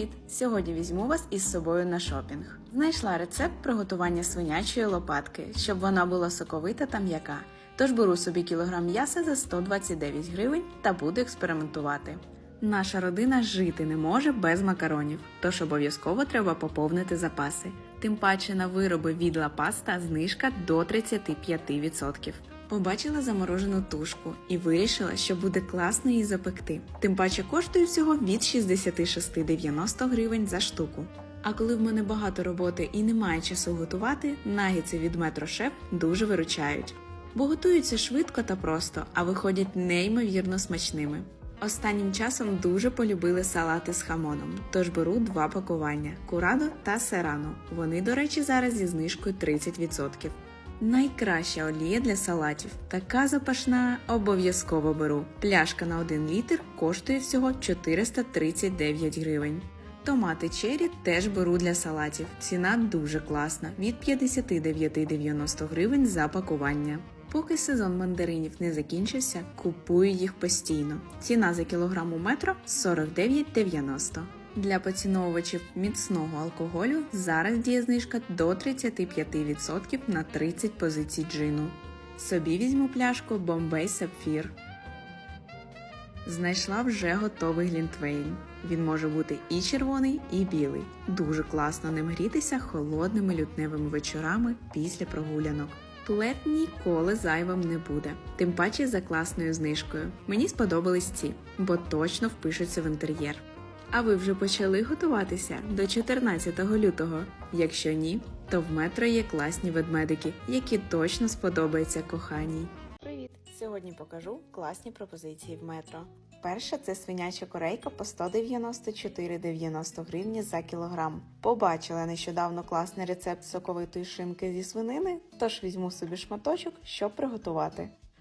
Привіт! Сьогодні візьму вас із собою на шопінг. Знайшла рецепт приготування свинячої лопатки, щоб вона була соковита та м'яка. Тож беру собі кілограм м'яса за 129 гривень та буду експериментувати. Наша родина жити не може без макаронів, тож обов'язково треба поповнити запаси. Тим паче на вироби від Ла Паста знижка до 35%. Побачила заморожену тушку і вирішила, що буде класно її запекти. Тим паче коштує всього від 66,90 гривень за штуку. А коли в мене багато роботи і немає часу готувати, нагіці від Метро Шеф дуже виручають. Бо готуються швидко та просто, а виходять неймовірно смачними. Останнім часом дуже полюбили салати з хамоном, тож беру два пакування курадо та серано. Вони, до речі, зараз зі знижкою 30%. Найкраща олія для салатів. Така запашна обов'язково беру. Пляшка на 1 літр коштує всього 439 гривень. Томати чері теж беру для салатів. Ціна дуже класна від 59,90 гривень за пакування. Поки сезон мандаринів не закінчився, купую їх постійно. Ціна за кілограм у метро 49,90. Для поціновувачів міцного алкоголю зараз діє знижка до 35% на 30 позицій джину. Собі візьму пляшку Bombay Sapphire. Знайшла вже готовий глінтвейн. Він може бути і червоний, і білий. Дуже класно ним грітися холодними лютневими вечорами після прогулянок. Плед ніколи зайвим не буде, тим паче за класною знижкою. Мені сподобались ці, бо точно впишуться в інтер'єр. А ви вже почали готуватися до 14 лютого? Якщо ні, то в метро є класні ведмедики, які точно сподобаються коханій. Привіт! Сьогодні покажу класні пропозиції в метро. Перша це свиняча корейка по 194,90 гривні за кілограм. Побачила нещодавно класний рецепт соковитої шинки зі свинини, тож візьму собі шматочок, щоб приготувати.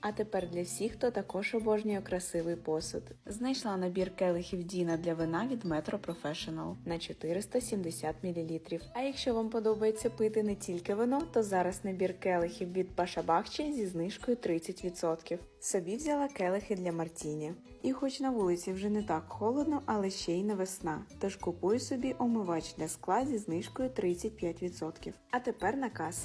А тепер для всіх, хто також обожнює красивий посуд. Знайшла набір келихів Діна для вина від Metro Professional на 470 мл. А якщо вам подобається пити не тільки вино, то зараз набір келихів від Пашабахчі зі знижкою 30%. Собі взяла келихи для Мартіні. І хоч на вулиці вже не так холодно, але ще й не весна. Тож купую собі омивач для скла зі знижкою 35%. А тепер на касу.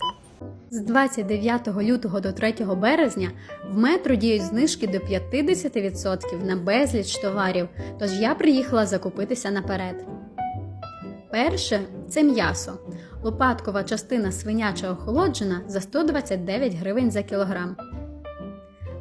З 29 лютого до 3 березня в метро діють знижки до 50% на безліч товарів, тож я приїхала закупитися наперед. Перше це м'ясо. Лопаткова частина свиняча охолоджена за 129 гривень за кілограм.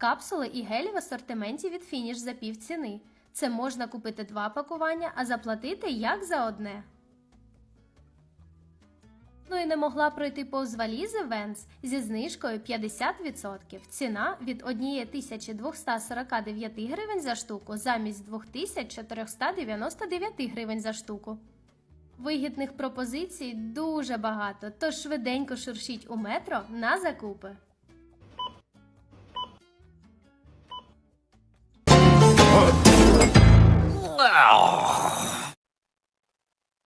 Капсули і гелі в асортименті від Finish за пів ціни. Це можна купити два пакування, а заплатити як за одне. Ну і не могла пройти повз валізи Венс зі знижкою 50%. Ціна від 1249 гривень за штуку замість 2499 гривень за штуку. Вигідних пропозицій дуже багато, тож швиденько шуршіть у метро на закупи.